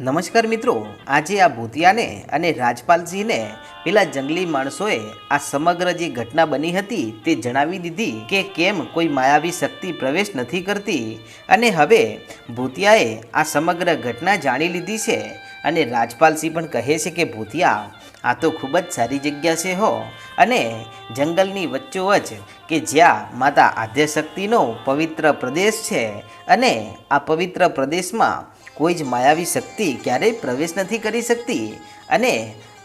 નમસ્કાર મિત્રો, આજે આ ભૂતિયાને અને રાજપાલસિંહને પેલા જંગલી માણસોએ આ સમગ્ર જે ઘટના બની હતી તે જણાવી દીધી કે કેમ કોઈ માયાવી શક્તિ પ્રવેશ નથી કરતી અને હવે ભૂતિયાએ આ સમગ્ર ઘટના જાણી લીધી છે અને રાજપાલસિંહ પણ કહે છે કે, ભૂતિયા, આ તો ખૂબ જ સારી જગ્યા છે હો. અને જંગલની વચ્ચોવચ કે જ્યાં માતા આદ્યશક્તિનો પવિત્ર પ્રદેશ છે અને આ પવિત્ર પ્રદેશમાં કોઈ જ માયાવી શક્તિ ક્યારેય પ્રવેશ નથી કરી શકતી. અને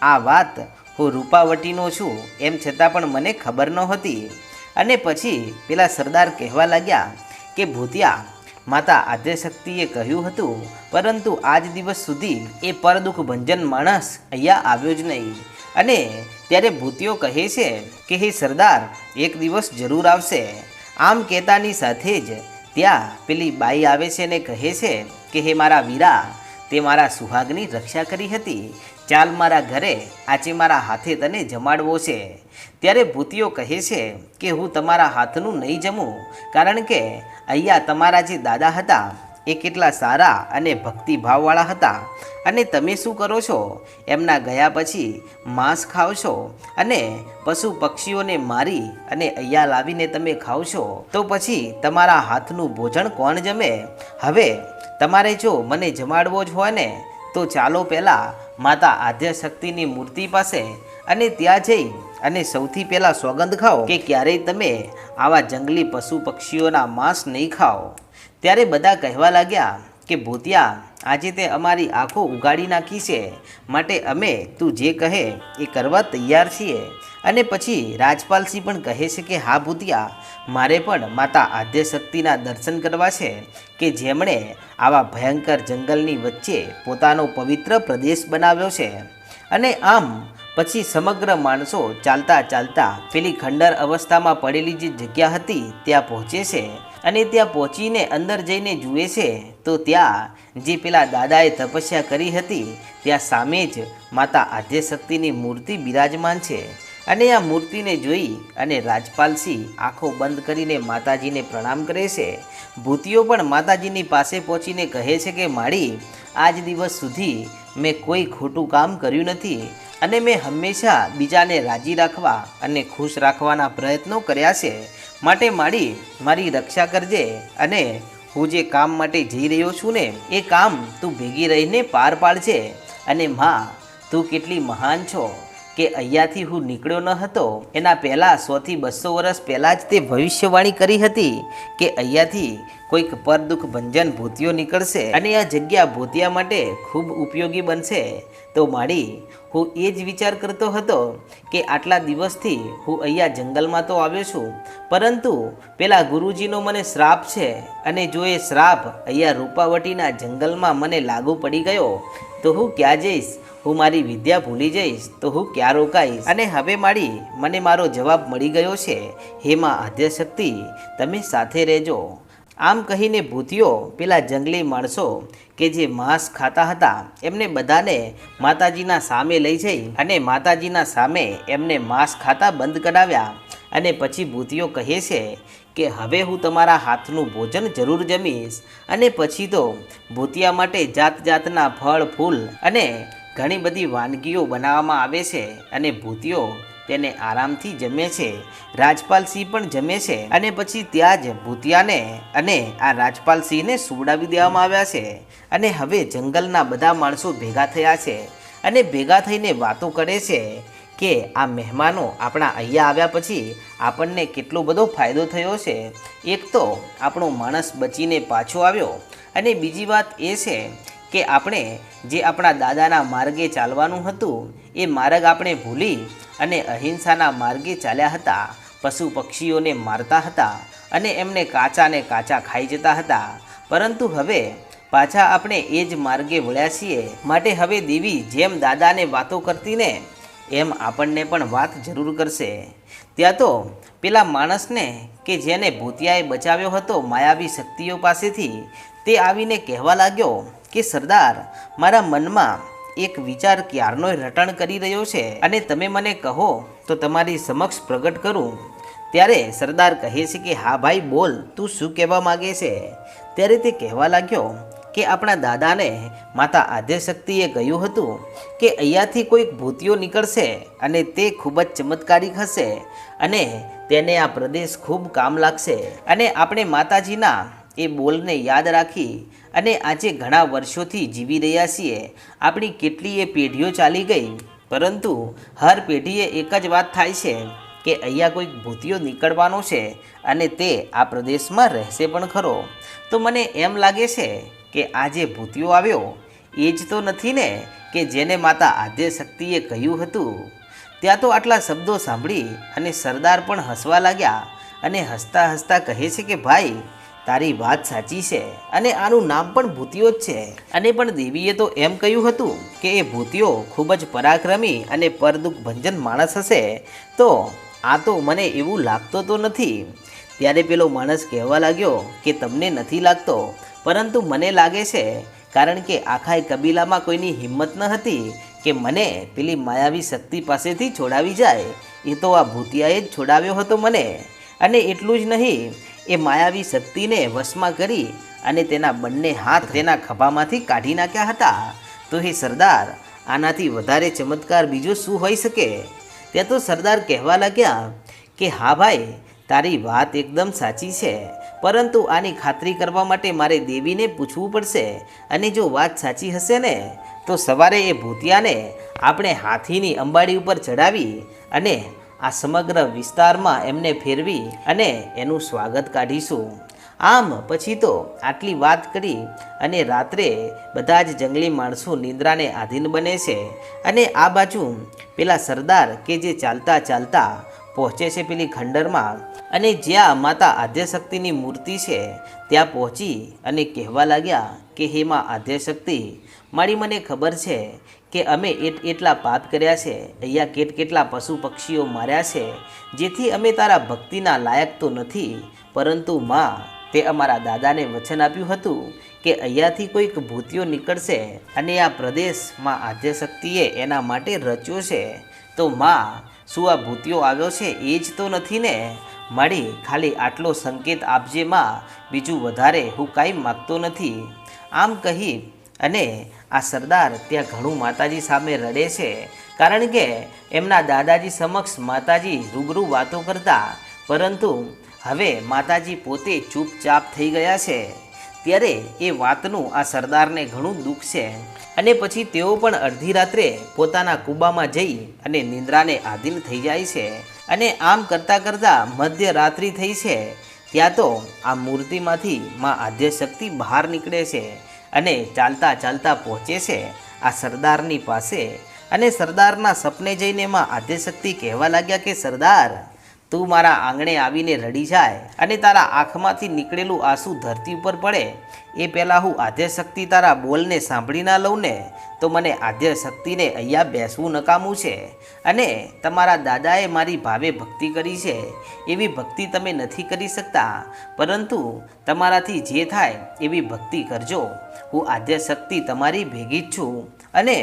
આ વાત હું રૂપાવટીનો છું, એમ છતાં પણ મને ખબર નહોતી. અને પછી પેલા સરદાર કહેવા લાગ્યા કે, ભૂતિયા, માતા આદ્યશક્તિએ કહ્યું હતું, પરંતુ આજ દિવસ સુધી એ પરદુઃખ ભંજન માણસ અહીંયા આવ્યો જ નહીં. અને ત્યારે ભૂતિઓ કહે છે કે, હે સરદાર, એક દિવસ જરૂર આવશે. આમ કહેતાની સાથે જ ત્યાં પેલી બાઈ આવે છે ને કહે છે કે હે મારા વીરા તે મારા સુહાગની રક્ષા કરી હતી. ચાલ મારા ઘરે, આજે મારા હાથે તને જમાડવો છે. ત્યારે ભૂતિયો કહે છે કે હું તમારા હાથનું નહીં જમું, કારણ કે અહીંયા તમારા જે દાદા હતા, એ કેટલા સારા અને ભક્તિભાવવાળા હતા. અને તમે શું કરો છો? એમના ગયા પછી માંસ ખાવ છો અને પશુ પક્ષીઓને મારી અને અહીંયા લાવીને તમે ખાવ છો. તો પછી તમારા હાથનું ભોજન કોણ જમે? હવે તમારે જો મને જમાડવો જ હોય ને, તો ચાલો પહેલાં માતા આદ્યશક્તિની મૂર્તિ પાસે અને ત્યાં જઈ અને સૌથી પહેલાં સોગંદ ખાઓ કે ક્યારેય તમે આવા જંગલી પશુ પક્ષીઓના માંસ નહીં ખાઓ. ત્યારે બધા કહેવા લાગ્યા કે, ભૂતિયા, આજે તે અમારી આંખો ઉગાડી નાખી છે. માટે અમે તું જે કહે એ કરવા તૈયાર છીએ. અને પછી રાજપાલસિંહ પણ કહે છે કે, હા ભૂતિયા, મારે પણ માતા આદ્યશક્તિના દર્શન કરવા છે કે જેમણે આવા ભયંકર જંગલની વચ્ચે પોતાનો પવિત્ર પ્રદેશ બનાવ્યો છે. અને આમ પછી સમગ્ર માણસો ચાલતા ચાલતા પેલી ખંડર અવસ્થામાં પડેલી જે જગ્યા હતી, ત્યાં પહોંચે છે. અને ત્યાં પહોંચીને અંદર જઈને જુએ છે, તો ત્યાં જે પેલા દાદાએ તપસ્યા કરી હતી, ત્યાં સામે જ માતા આદ્યશક્તિની મૂર્તિ બિરાજમાન છે. અને આ મૂર્તિને જોઈ અને રાજપાલસિંહ આંખો બંધ કરીને માતાજીને પ્રણામ કરે છે. ભૂતિઓ પણ માતાજીની પાસે પહોંચીને કહે છે કે, માળી, આજ દિવસ સુધી મેં કોઈ ખોટું કામ કર્યું નથી અને મેં હંમેશા બીજાને રાજી રાખવા અને ખુશ રાખવાના પ્રયત્નો કર્યા છે. માટે માળી, મારી રક્ષા કરજે અને હું જે કામ માટે જઈ રહ્યો છું ને, એ કામ તું ભેગી રહીને પાર પાડજે અને માં, તું કેટલી મહાન છો. કે અહીંયાથી હું નીકળ્યો ન હતો, એના પહેલાં સોથી બસો વર્ષ પહેલાં જ તે ભવિષ્યવાણી કરી હતી કે અહીંયાથી કોઈક પરદુખ ભંજન ભૂતિયો નીકળશે અને આ જગ્યા ભૂતિયા માટે ખૂબ ઉપયોગી બનશે. તો માડી હું એ જ વિચાર કરતો હતો કે આટલા દિવસથી હું અહીંયા જંગલમાં તો આવ્યો છું, પરંતુ પેલા ગુરુજીનો મને શ્રાપ છે અને જો એ શ્રાપ અહીંયા રૂપાવટીના જંગલમાં મને લાગુ પડી ગયો, તો હું ક્યાં જઈશ? હું મારી વિદ્યા ભૂલી જઈશ, તો હું ક્યાં રોકાઈશ? અને હવે મારી મને મારો જવાબ મળી ગયો છે. હે આદ્યશક્તિ, તમે સાથે રહેજો. આમ કહીને ભૂતિયો પેલા જંગલી માણસો કે જે માંસ ખાતા હતા, એમને બધાને માતાજીના સામે લઈ જઈ અને માતાજીના સામે એમને માંસ ખાતા બંધ કરાવ્યા. અને પછી ભૂતિયો કહે છે કે, હવે હું તમારા હાથનું ભોજન જરૂર જમીશ. અને પછી તો ભૂતિયા માટે જાત જાતના ફળ, ફૂલ અને ઘણી બધી વાનગીઓ બનાવવામાં આવે છે. અને ભૂતિયો તેને આરામથી જમે છે. રાજપાલસિંહ પણ જમે છે અને પછી ત્યાં જ ભૂતિયાને અને આ રાજપાલસિંહને સુવડાવી દેવામાં આવ્યા છે અને હવે જંગલના બધા માણસો ભેગા થયા છે અને ભેગા થઈને વાતો કરે છે કે આ મહેમાનો આપણા અહીંયા આવ્યા પછી આપણને કેટલો બધો ફાયદો થયો છે. એક તો આપણો માણસ બચીને પાછો આવ્યો અને બીજી વાત એ છે કે આપણે જે આપણા દાદાના માર્ગે ચાલવાનું હતું, એ માર્ગ આપણે ભૂલી અને અહિંસાના માર્ગે ચાલ્યા હતા પશુ પક્ષીઓને મારતા હતા અને એમને કાચા ને કાચા ખાઈ જતા હતા. પરંતુ હવે પાછા આપણે એ જ માર્ગે વળ્યા છીએ. માટે હવે દેવી જેમ દાદાને વાતો કરતી ને, એમ આપણને પણ વાત જરૂર કરશે. ત્યાં તો પેલા માણસને કે જેને ભૂતિયાએ બચાવ્યો હતો માયાવી શક્તિઓ પાસેથી, તે આવીને કહેવા લાગ્યો કે સરદાર, મારા મનમાં એક વિચાર ક્યારનોય રટણ કરી રહ્યો છે? અને તમે મને કહો, તો તમારી સમક્ષ પ્રગટ કરું. ત્યારે સરદાર કહે છે કે, હા ભાઈ, બોલ, તું શું કહેવા માગે છે? ત્યારે તે કહેવા લાગ્યો કે, આપણા દાદાને માતા આદ્યશક્તિએ કહ્યું હતું કે, અહીંયાથી કોઈક ભૂતિઓ નીકળશે અને તે ખૂબ જ ચમત્કારિક હશે અને તેને આ પ્રદેશ ખૂબ કામ લાગશે. અને આપણે માતાજીના એ બોલને યાદ રાખી અને આજે ઘણા વર્ષોથી જીવી રહ્યા છીએ. આપણી કેટલીય પેઢીઓ ચાલી ગઈ, પરંતુ હર પેઢીએ એક જ વાત થાય છે કે અહીંયા કોઈક ભૂતિઓ નીકળવાનો છે અને તે આ પ્રદેશમાં રહેશે પણ ખરો. તો મને એમ લાગે છે કે આ જે ભૂતિઓ આવ્યો, એ જ તો નથી ને કે જેને માતા આદ્ય શક્તિએ કહ્યું હતું. ત્યાં તો આટલા શબ્દો સાંભળી અને સરદાર પણ હસવા લાગ્યા અને હસતા હસતા કહે છે કે, ભાઈ તારી વાત સાચી છે અને આનું નામ પણ ભૂતિઓ જ છે. અને પણ દેવીએ તો એમ કહ્યું હતું કે એ ભૂતિઓ ખૂબ જ પરાક્રમી અને પરદુખ ભંજન માણસ હશે, તો આ તો મને એવું લાગતો તો નથી. ત્યારે પેલો માણસ કહેવા લાગ્યો કે તમને નથી લાગતો, પરંતુ મને લાગે છે, કારણ કે આખા કબીલામાં કોઈની હિંમત ન હતી કે મને પેલી માયાવી શક્તિ પાસેથી છોડાવી જાય. એ તો આ ભૂતિયાએ જ છોડાવ્યો હતો મને. અને એટલું જ નહીં એ માયાવી શક્તિને વશમાં કરી અને તેના બંને હાથ તેના ખભામાંથી કાઢી નાખ્યા હતા. તો હે સરદાર, આનાથી વધારે ચમત્કાર બીજો શું હોઈ શકે? ત્યાં તો સરદાર કહેવા લાગ્યા કે, હા ભાઈ, તારી વાત એકદમ સાચી છે. પરંતુ આની ખાતરી કરવા માટે મારે દેવીને પૂછવું પડશે. અને જો વાત સાચી હશે ને, તો સવારે એ ભૂતિયાને આપણે હાથીની અંબાડી ઉપર ચડાવી અને આ સમગ્ર વિસ્તારમાં એમને ફેરવી અને એનું સ્વાગત કાઢીશું. આમ પછી તો આટલી વાત કરી અને રાત્રે બધા જ જંગલી માણસો નિંદ્રાને આધીન બને છે અને આ બાજુ પેલા સરદાર કે જે ચાલતા ચાલતા પહોંચે છે પેલી ખંડરમાં અને જ્યાં માતા આદ્યશક્તિની મૂર્તિ છે ત્યાં પહોંચી અને કહેવા લાગ્યા કે, હે માં આદ્યશક્તિ, મારી મને ખબર છે કે અમે એટ એટલા પાપ કર્યા છે, અહીંયા કેટ કેટલા પશુ પક્ષીઓ માર્યા છે, જેથી અમે તારા ભક્તિના લાયક તો નથી, પરંતુ માં, તે અમારા દાદાને વચન આપ્યું હતું કે અહીંયાથી કોઈક ભૂતિઓ નીકળશે અને આ પ્રદેશમાં આદ્યશક્તિએ એના માટે રચ્યો છે. તો માં, શું આ ભૂતિઓ આવ્યો છે એ જ તો નથી ને? મારી ખાલી આટલો સંકેત આપજે માં, બીજું વધારે હું કાંઈ માગતો નથી. આમ કહી અને આ સરદાર ત્યાં ઘણું માતાજી સામે રડે છે, કારણ કે એમના દાદાજી સમક્ષ માતાજી રૂબરૂ વાતો કરતા, પરંતુ હવે માતાજી પોતે ચૂપચાપ થઈ ગયા છે. ત્યારે એ વાતનું આ સરદારને ઘણું દુઃખ છે. અને પછી તેઓ પણ અડધી રાત્રે પોતાના કૂબામાં જઈ અને નિંદ્રાને આધીન થઈ જાય છે. અને આમ કરતાં કરતાં મધ્યરાત્રિ થઈ છે, ત્યાં તો આ મૂર્તિમાંથી માં આદ્યશક્તિ બહાર નીકળે છે. અને ચાલતા ચાલતા પહોંચે છે આ સરદારની પાસે. અને સરદારના સપને જઈને એમાં આદ્યશક્તિ કહેવા લાગ્યા કે, સરદાર તું મારા આંગણે આવીને રડી જાય અને તારા આંખમાંથી નીકળેલું આંસુ ધરતી ઉપર પડે, એ પહેલાં હું આદ્યશક્તિ તારા બોલને સાંભળી ના લઉં ને, તો મને આદ્યશક્તિને અહીંયા બેસવું નકામું છે. અને તમારા દાદાએ મારી ભાવે ભક્તિ કરી છે, એવી ભક્તિ તમે નથી કરી શકતા. પરંતુ તમારાથી જે થાય એવી ભક્તિ કરજો. હું આદ્યશક્તિ તમારી ભેગી જ છું. અને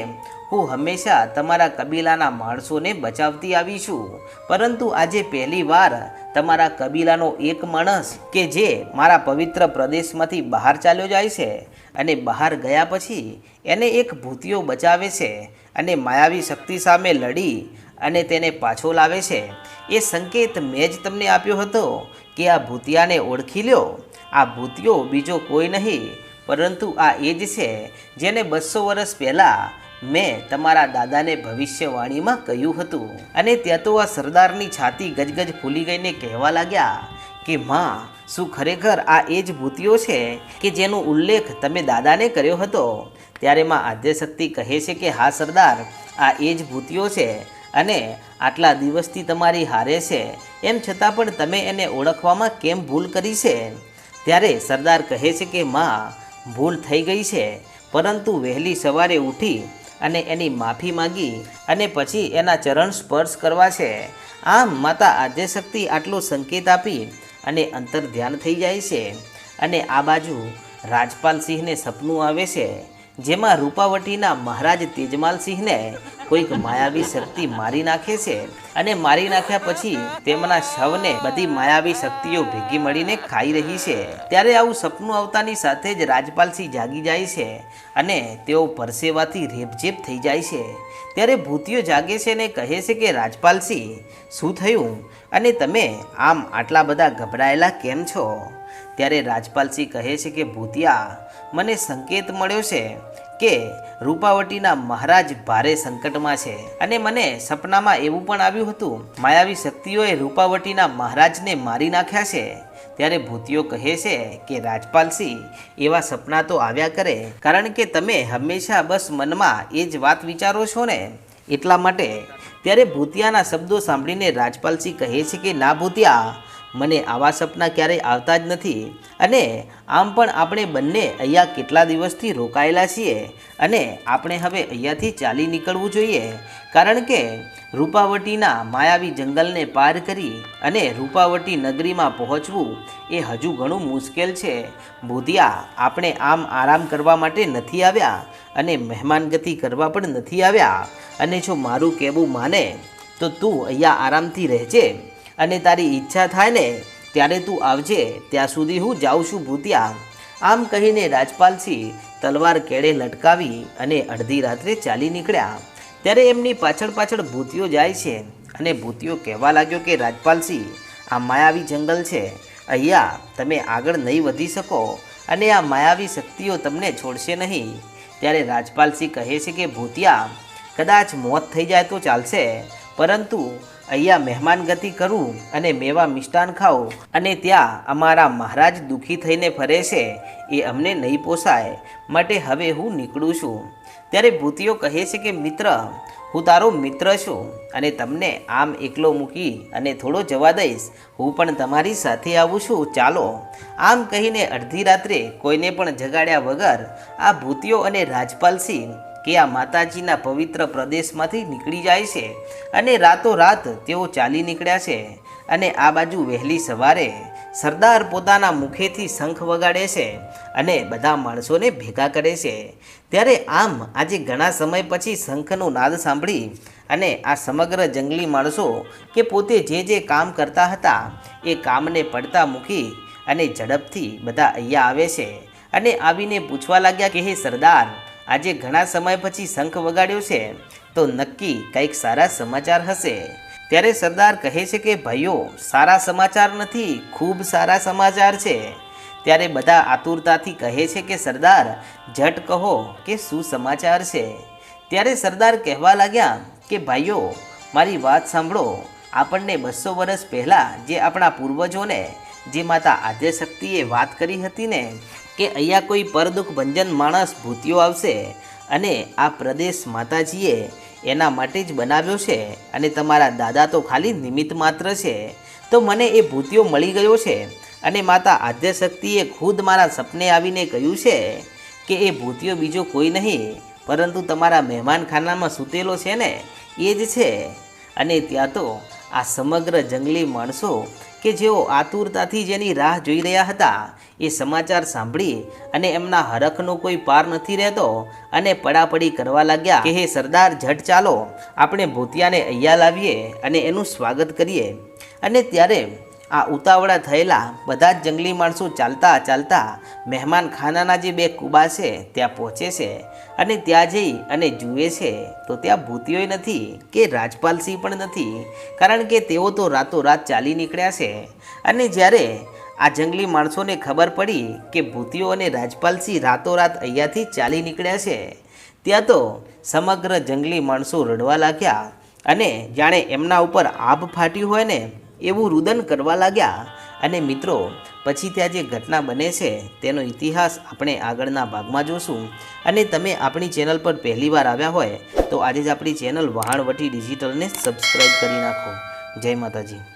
હું હંમેશા તમારા કબીલાના માણસોને બચાવતી આવી છું. પરંતુ આજે પહેલી વાર તમારા કબીલાનો એક માણસ કે જે મારા પવિત્ર પ્રદેશમાંથી બહાર ચાલ્યો જાય છે અને બહાર ગયા પછી એને એક ભૂતિયો બચાવે છે અને માયાવી શક્તિ સામે લડી અને તેને પાછો લાવે છે. એ સંકેત મેં જ તમને આપ્યો હતો કે આ ભૂતિયાને ઓળખી લ્યો. આ ભૂતિયો બીજો કોઈ નહીં પરંતુ આ એ જ છે, જેને બસો વર્ષ પહેલાં મેં તમારા દાદાને ભવિષ્યવાણીમાં કહ્યું હતું. અને ત્યાં તો આ સરદારની છાતી ગજગજ ફૂલી ગઈને કહેવા લાગ્યા કે, માં, શું ખરેખર આ એ જ ભૂતિઓ છે કે જેનો ઉલ્લેખ તમે દાદાને કર્યો હતો? ત્યારે માં આદ્યશક્તિ કહે છે કે, હા, સરદાર, આ એ જ ભૂતિઓ છે અને આટલા દિવસથી તમારી હારે છે. એમ છતાં પણ તમે એને ઓળખવામાં કેમ ભૂલ કરી છે? ત્યારે સરદાર કહે છે કે, માં ભૂલ થઈ ગઈ છે. પરંતુ વહેલી સવારે ઉઠી અને એની માફી માંગી અને પછી એના ચરણ સ્પર્શ કરવા છે. આમ માતા આદ્યશક્તિ આટલો સંકેત આપી અને અંતર ધ્યાન થઈ જાય છે. અને આ બાજુ રાજપાલ સિંહને સપનું આવે છે. જેમાં રૂપાવટીના મહારાજ તેજમાલસિંહને કોઈક માયાવી શક્તિ મારી નાખે છે અને મારી નાખ્યા પછી તેમના શવને બધી માયાવી શક્તિઓ ભેગી મળીને ખાઈ રહી છે. ત્યારે આવું સપનું આવતાની સાથે જ રાજપાલસિંહ જાગી જાય છે અને તેઓ પરસેવાથી રેપઝેપ થઈ જાય છે. ત્યારે ભૂતિઓ જાગે છે અને કહે છે કે રાજપાલસિંહ શું થયું? અને તમે આમ આટલા બધા ગભરાયેલા કેમ છો? ત્યારે રાજપાલસિંહ કહે છે કે, ભૂતિયા, મને સંકેત મળ્યો છે કે રૂપાવટીના મહારાજ ભારે સંકટમાં છે અને મને સપનામાં એવું પણ આવ્યું હતું, માયાવી શક્તિઓએ રૂપાવટીના મહારાજને મારી નાખ્યા છે. ત્યારે ભૂતિયો કહે છે કે, રાજપાલસિંહ, એવા સપના તો આવ્યા કરે, કારણ કે તમે હંમેશા બસ મનમાં એ જ વાત વિચારો છો ને. એટલા માટે ત્યારે ભૂતિયાના શબ્દો સાંભળીને રાજપાલસિંહ કહે છે કે, ના ભૂતિયા મને આવા સપના ક્યારેય આવતા જ નથી. અને આમ પણ આપણે બંને અહીંયા કેટલા દિવસથી રોકાયેલા છીએ અને આપણે હવે અહીંયાથી ચાલી નીકળવું જોઈએ. કારણ કે રૂપાવટીના માયાવી જંગલને પાર કરી અને રૂપાવટી નગરીમાં પહોંચવું એ હજુ ઘણું મુશ્કેલ છે. ભૂતિયા આપણે આમ આરામ કરવા માટે નથી આવ્યા અને મહેમાનગતિ કરવા પણ નથી આવ્યા. અને જો મારું કહેવું માને, તો તું અહીંયા આરામથી રહેજે. અને તારી ઈચ્છા થાય ને, ત્યારે તું આવજે. ત્યાં સુધી હું જાઉં છું ભૂતિયા. આમ કહીને રાજપાલસિંહ તલવાર કેળે લટકાવી અને અડધી રાત્રે ચાલી નીકળ્યા. ત્યારે એમની પાછળ પાછળ ભૂતિયો જાય છે અને ભૂતિયો કહેવા લાગ્યો કે, રાજપાલસિંહ, આ માયાવી જંગલ છે. અહીંયા તમે આગળ નહીં વધી શકો અને આ માયાવી શક્તિઓ તમને છોડશે નહીં. ત્યારે રાજપાલસિંહ કહે છે કે, ભૂતિયા, કદાચ મોત થઈ જાય તો ચાલશે. પરંતુ અહીંયા મહેમાનગતિ કરું અને મેવા મિષ્ટાન ખાઉં અને ત્યાં અમારા મહારાજ દુઃખી થઈને ફરે છે, એ અમને નહીં પોસાય. માટે હવે હું નીકળું છું. ત્યારે ભૂતિઓ કહે છે કે, મિત્ર, હું તારો મિત્ર છું અને તમને આમ એકલો મૂકી અને થોડો જવા દઈશ. હું પણ તમારી સાથે આવું છું. ચાલો. આમ કહીને અડધી રાત્રે કોઈને પણ જગાડ્યા વગર આ ભૂતિઓ અને રાજપાલસિંહ કે આ માતાજીના પવિત્ર પ્રદેશમાંથી નીકળી જાય છે અને રાતોરાત તેઓ ચાલી નીકળ્યા છે અને આ બાજુ વહેલી સવારે સરદાર પોતાના મુખેથી શંખ વગાડે છે અને બધા માણસોને ભેગા કરે છે. ત્યારે આમ આજે ઘણા સમય પછી શંખનો નાદ સાંભળી અને આ સમગ્ર જંગલી માણસો કે પોતે જે જે કામ કરતા હતા એ કામને પડતા મૂકી અને ઝડપથી બધા અહીંયા આવે છે અને આવીને પૂછવા લાગ્યા કે, હે સરદાર આજે ઘણા સમય પછી શંખ વગાડ્યો છે, તો નક્કી કંઈક સારા સમાચાર હશે. ત્યારે સરદાર કહે છે કે, ભાઈઓ, સારા સમાચાર નથી, ખૂબ સારા સમાચાર છે. ત્યારે બધા આતુરતાથી કહે છે કે, સરદાર, ઝટ કહો કે શું સમાચાર છે. ત્યારે સરદાર કહેવા લાગ્યા કે, ભાઈઓ, મારી વાત સાંભળો. આપણને બસો વર્ષ પહેલાં જે આપણા પૂર્વજોને, જે માતા આદ્યશક્તિએ વાત કરી હતી ને કે અહીંયા કોઈ પરદુખ ભંજન માણસ ભૂતિયો આવશે અને આ પ્રદેશ માતાજીએ એના માટે જ બનાવ્યો છે અને તમારા દાદા તો ખાલી નિમિત્ત માત્ર છે. તો મને એ ભૂતિયો મળી ગયો છે અને માતા આદ્યશક્તિએ ખુદ મારા સપને આવીને કહ્યું છે કે એ ભૂતિયો બીજો કોઈ નહીં, પરંતુ તમારા મહેમાનખાનામાં સૂતેલો છે ને, એ જ છે. અને ત્યાં તો આ સમગ્ર જંગલી માણસો કે જેઓ આતુરતાથી જેની રાહ જોઈ રહ્યા હતા, એ સમાચાર સાંભળી અને એમના હરખનો કોઈ પાર નથી રહેતો અને પડાપડી કરવા લાગ્યા કે, હે સરદાર, ઝટ ચાલો, આપણે ભૂતિયાને અહીંયા લાવીએ અને એનું સ્વાગત કરીએ. અને ત્યારે આ ઉતાવળા થયેલા બધા જ જંગલી માણસો ચાલતા ચાલતા મહેમાન ખાનાના જે બે કુબા છે, ત્યાં પહોંચે છે અને ત્યાં જઈ અને જુએ છે. તો ત્યાં ભૂતિયોય નથી કે રાજપાલસિંહ પણ નથી, કારણ કે તેઓ તો રાતોરાત ચાલી નીકળ્યા છે. અને જ્યારે આ જંગલી માણસોને ખબર પડી કે ભૂતિઓ અને રાજપાલસિંહ રાતોરાત અહીંયાથી ચાલી નીકળ્યા છે, ત્યાં તો સમગ્ર જંગલી માણસો રડવા લાગ્યા અને જાણે એમના ઉપર આભ ફાટ્યું હોય ને એવું રુદન કરવા લાગ્યા અને મિત્રો, પછી ત્યાં જે ઘટના બને છે, તેનો ઇતિહાસ આપણે આગળના ભાગમાં જોશું. અને તમે આપણી ચેનલ પર પહેલીવાર આવ્યા હોય, તો આજે જ આપણી ચેનલ વહાણવટી ડિજિટલને સબસ્ક્રાઈબ કરી નાખો. જય માતાજી.